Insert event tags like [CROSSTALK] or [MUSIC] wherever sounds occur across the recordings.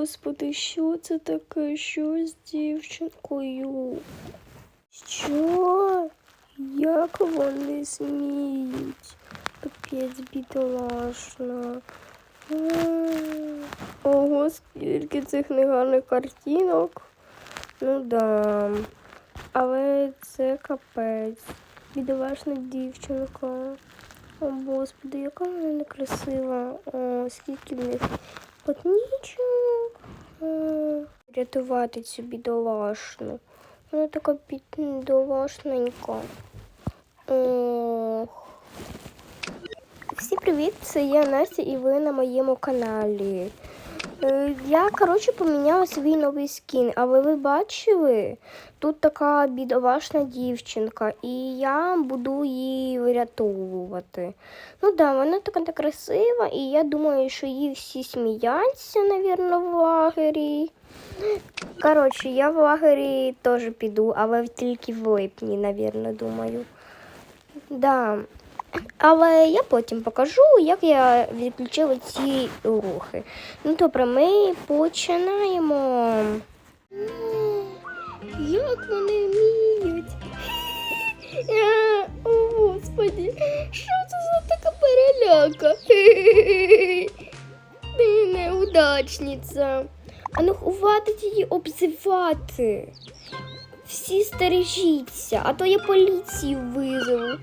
господи, що це таке? Що з дівчинкою? Що? Як вони сміють? Капець бідолашна. Ого, скільки цих негарних картинок. Ну да. Але це капець. Бідолашна дівчинка. О, господи, яка вона некрасива. О, скільки в них потнічок. Рятувати цю бідолашну. Вона така бідолашненька. Ох. Всім привіт! Це я Настя і ви на моєму каналі. Е, Я, коротше, поміняла свій новий скін, але ви бачили, тут така бідолашна дівчинка, і я буду її врятовувати. Ну да, вона така некрасива, і я думаю, що її всі сміяться, навірно, в лагері. Коротше, я в лагері теж піду, але тільки в липні, навірно, думаю. Да. Але я потім покажу, як я відключила ці рухи. Ну добре, ми починаємо. Як вони вміють? О, Господи, що це за така переляка? Ти неудачниця. А ну хватить її обзивати. Всі стережіться, а то я поліцію визову.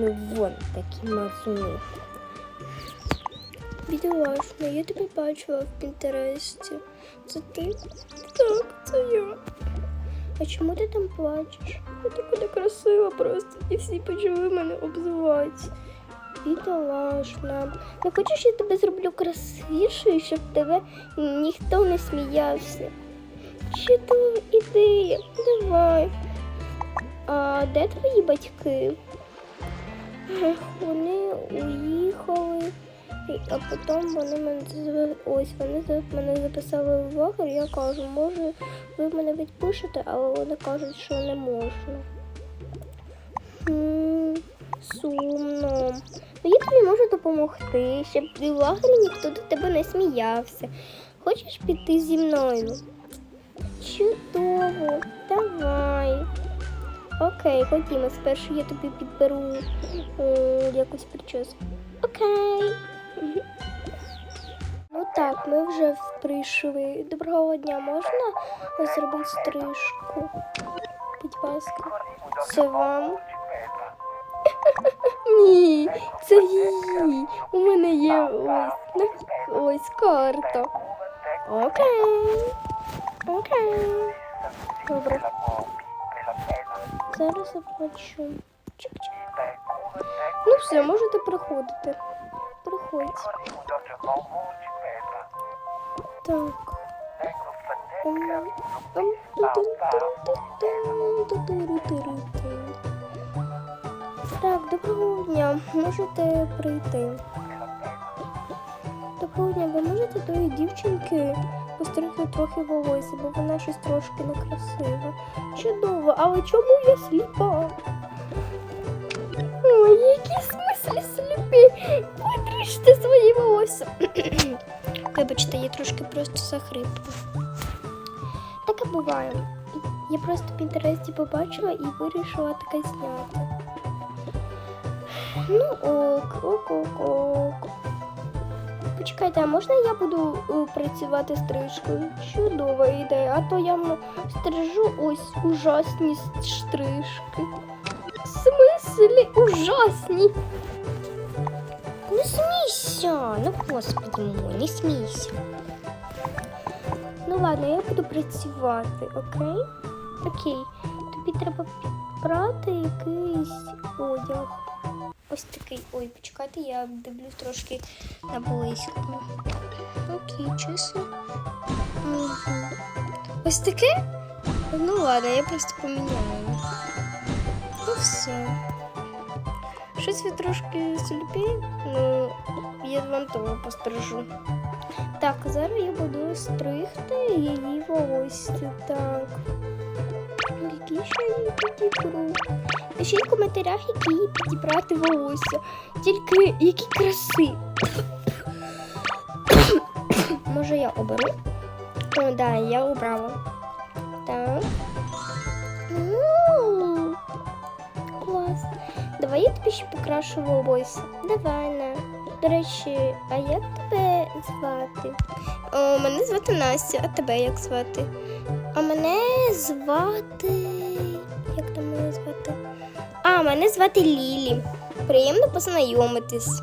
Ну вон такі мазуни. Бідолашна, я тебе бачила в Пінтересті. Це ти? Так, це я. А чому ти там плачеш? Я така некрасива просто, і всі почали мене обзивати. Бідолашна. Не хочеш, я тебе зроблю красивішою, щоб тебе ніхто не сміявся. Чудова ідея, давай. А де твої батьки? Вони уїхали, а потім вони мене ось вони мене записали в лагер. Я кажу, може ви мене відпишете, але вони кажуть, що не можна. Сумно. Ну, я тобі можу допомогти, щоб в лагері ніхто до тебе не сміявся. Хочеш піти зі мною? Чудово, давай. Окей, ходімо. Спершу я тобі підберу е, якусь прическу. Окей. [LAUGHS] Ну так, ми вже прийшли. Доброго дня, можна зробити стрижку? Будь ласка. Це вам? [LAUGHS] Ні, це її. У мене є ось, ось карта. Окей. Окей. Добре. Зараз я почую. Чик-чик. Ну все, можете приходити. Приходьте. Так. Так, доброго дня, можете прийти. Доброго дня, ви можете тої дівчинки постригти трохи волосся, бо вона щось трошки некрасива. Чудово, але чому я сліпа? Ой, які смислі сліпі? Витріште свої волосся. [CLEARS THROAT] Вибачте, я трошки просто захрипла. Таке буває. Я просто в інтересті побачила і вирішила таке зняти. Ну ок, ок, ок, ок. Почекайте, а можна я буду е, працювати стрижкою? Чудова ідея, а то я стрижу ось ужасні стрижки. В смислі ужасні? Не смійся, ну господи мой, не смійся. Ну ладно, я буду працювати, окей? Окей. Тобі треба підбрати якийсь одяг. Ось такий. Ой, почекайте, я дивлюсь трошки на близькому. Окей, чесно. Мгм. Ось таке? Ну ладно, я просто поміняю. Ну все. Щось ви трошки сліпі, ну я вам того пострижу. Так, зараз я буду стригти її волосся. Так. Які ще її підібру? Пишіть в коментарях, які її підібрати волосся. Тільки які краси. [COUGHS] Може я оберу? О, да, я обрала. Так. Клас. Давай я тобі ще покрашу волосся. Давай на. До речі, а як тебе звати? О, мене звати Настя, а тебе як звати? А мене звати. Як там мене звати? А, мене звати Лілі. Приємно познайомитись.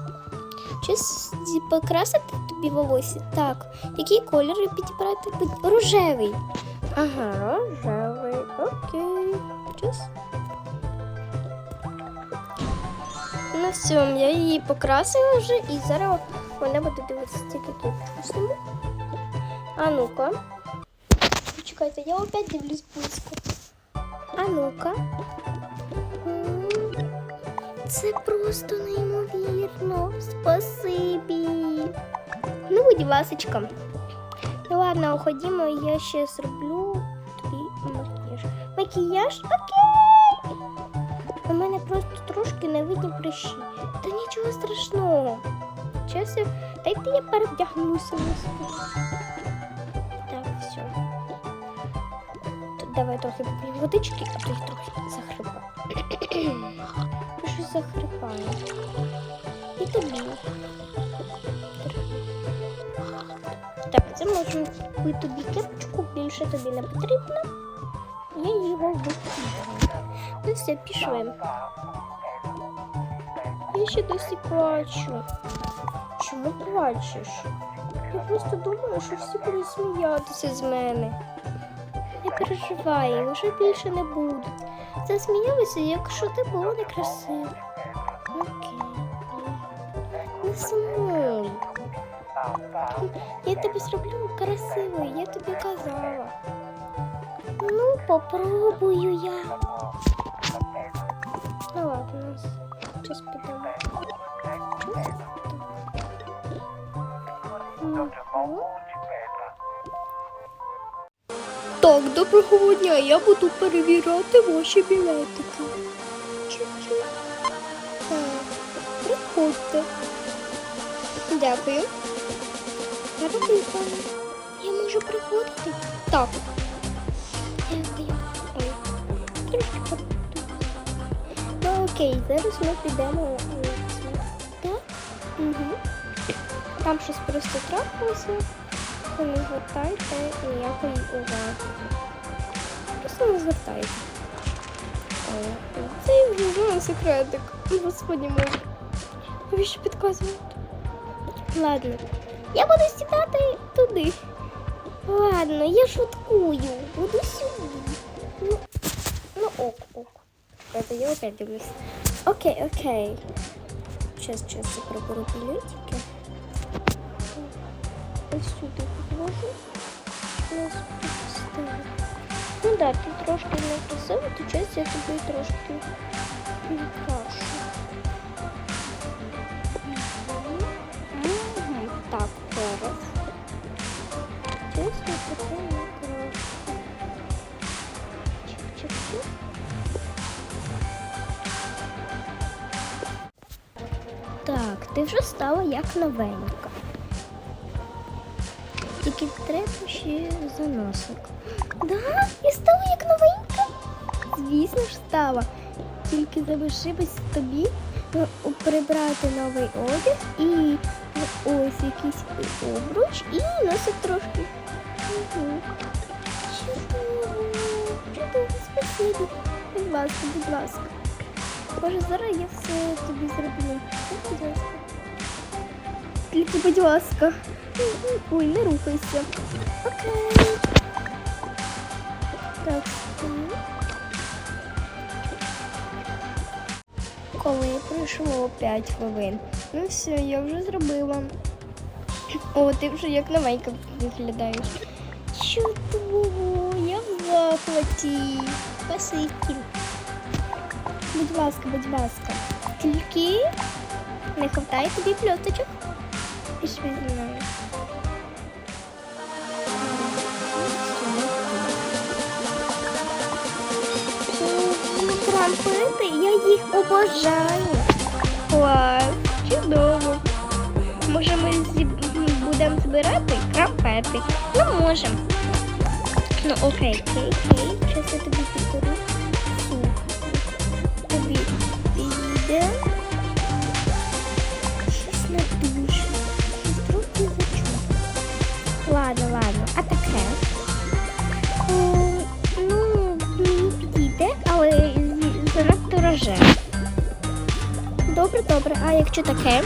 Чи покрасити тобі волосся? Так. Які кольори підібрати? Рожевий. Ага, рожевий. Окей. Час. Ну все, я її покрасила вже і зараз вона буде дивитися тільки зніму. А ну-ка. Чекайте, я опять дивлюсь близько. А ну-ка. Це просто неймовірно. Спасибі. Ну, будь ласочка. Ну ладно, ходімо, я ще зроблю тобі макіяж. Макіяж? Окей. У мене просто трошки не видні прищі. Та нічого страшного. Чесно, дайте я перевдягнуся. Так, все. Тут давай трохи поп'ю водички, а то я трохи захрипаю. Я Щось захрипаю. І тобі. Так, це можна купити тобі кепочку, більше тобі не потрібно. Я його викидаю. Ну все, пішли. Я ще досі плачу. Чому плачеш? Я просто думаю, що всі будуть сміятися з мене. Не переживай, вже більше не будуть. Засміялися, якщо ти було некрасиво. Окей. Не сумуй. Я тебе зроблю красивою, я тобі казала. Ну, попробую я. Ну ладно, сейчас підемо. Так, доброго дня. Я буду перевіряти ваші білетики. Чу-чу. Приходьте. Дякую. Дякую, пане. Я можу приходити? Так. Дякую. Ой. Ну окей, зараз ми підемо. Так? Угу. Там щось просто трапилося. Ви не звертайте ніякої уваги. Просто не звертайте. О, Це вже знову секретик. Господи мой. Навіщо підказувати? Ладно. Я буду сідати туди. Ладно, я шуткую. Буду сюди. Ну, ну ок, ок. Это я опять дивлюсь. Окей, окей. Сейчас, сейчас я проберу билетики. Ось сюди ставлю. Ну да, ти трошки не красиво, то час я тобі трошки прикрашу. Мгм. Так, зараз. Чесно, таке не краще. Чик-чик-чик. Так, ти вже стала як новенька. Треба ще за носик. Да? Я стала як новенька? Звісно ж стала. Тільки залишилось тобі е, прибрати новий одяг і ось якийсь обруч і носик трошки. Чудово, спасибі. Будь ласка, будь ласка. Боже, зараз я все тобі зроблю. Будь ласка. Тільки, будь ласка. Ой, не рухайся. Окей. Так. Коли пройшло 5 хвилин. Ну все, я вже зробила. О, ти вже як новенька виглядаєш. Чудово, я в захваті. Спасибі. Будь ласка, будь ласка. Тільки не хватає тобі пльоточок. Bismillah. Трампити, я їх обожаю. Клас, чудово. Може ми зіб... будемо збирати крампети? Ну можемо. Ну окей, окей, окей. Зараз я тобі підкорю. А таке? Ну, мені підійде, але занадто рожеве. Добре, добре. А якщо таке?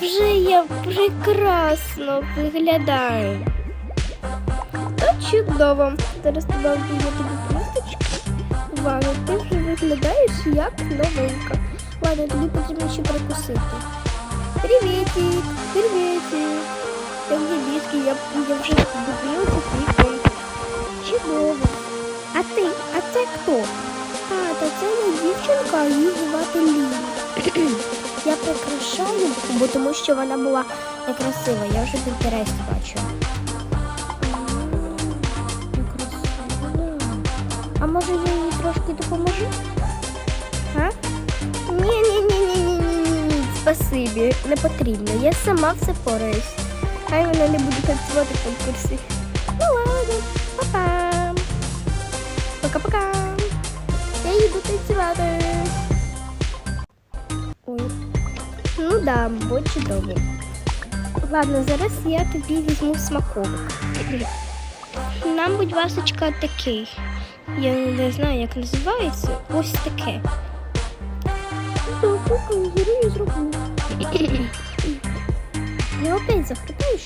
Вже я прекрасно виглядаю. Та чудово. Зараз тебе вдію тобі плюсточки. Ваня, ти вже виглядаєш як новинка. Ладно, тобі потрібно ще прикусити. Привітик, привітик. Як дебіски, я, я вже дивилася твій конкурс. Чудово. А ти? А це хто? А, та це не дівчинка, її звати Ліна. [CLEARS THROAT] Я прикрашаю, бо тому що вона була некрасива. Я вже в бачу. А може я їй трошки допоможу? А? Ні, ні, ні, ні, ні, ні, ні, ні. Спасибі, не потрібно. Я сама все пораюсь. Хай вона не буде танцювати в конкурсі. Ну ладно, па-пам. Пока-пока. Я їду танцювати. Ой. Ну да, будь чудово. Ладно, зараз я тобі візьму смаковик. Нам, будь ласочка, такий. Я не знаю, як називається. Ось таке. Зроблю. [CLEARS THROAT] Я опять захлипаю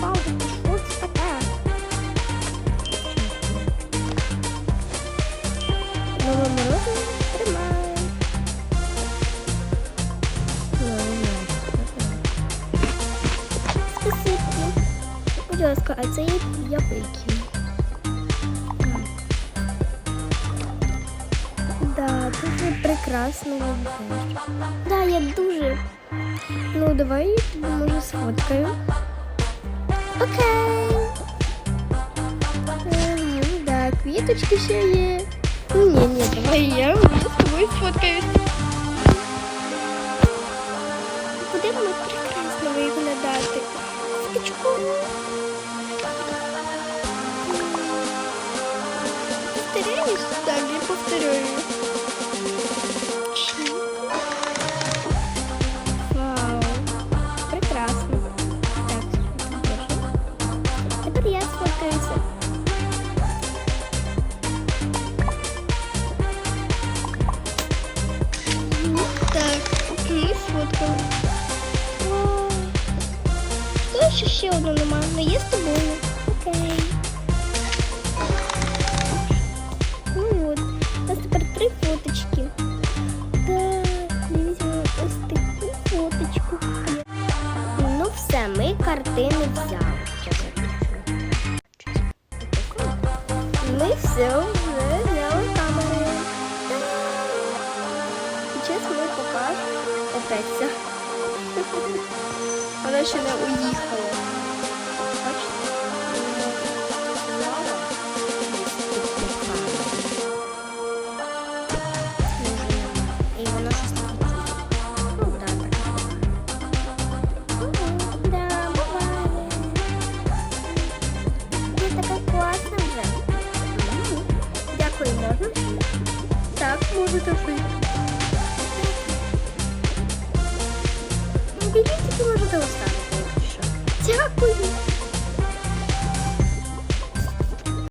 Пауза, що це таке? Нове морозиво тримаємо. Спасибо. Будь ласка, це. Да, дуже прекрасно виглядаєш. Да, я дуже. Ну, давай може сфоткаю. Окей. Ага, да, квіточки ще є. Ну, ні, ні, давай я вже з тобою сфоткаюсь. Будемо прекрасно виглядати. Фоточку. Повторяюсь? Так, я повторяю. Картини. Щас. Ми все вже взяли камерою. Зараз ми покажемо опять. [LAUGHS] Вона ще не уїхала.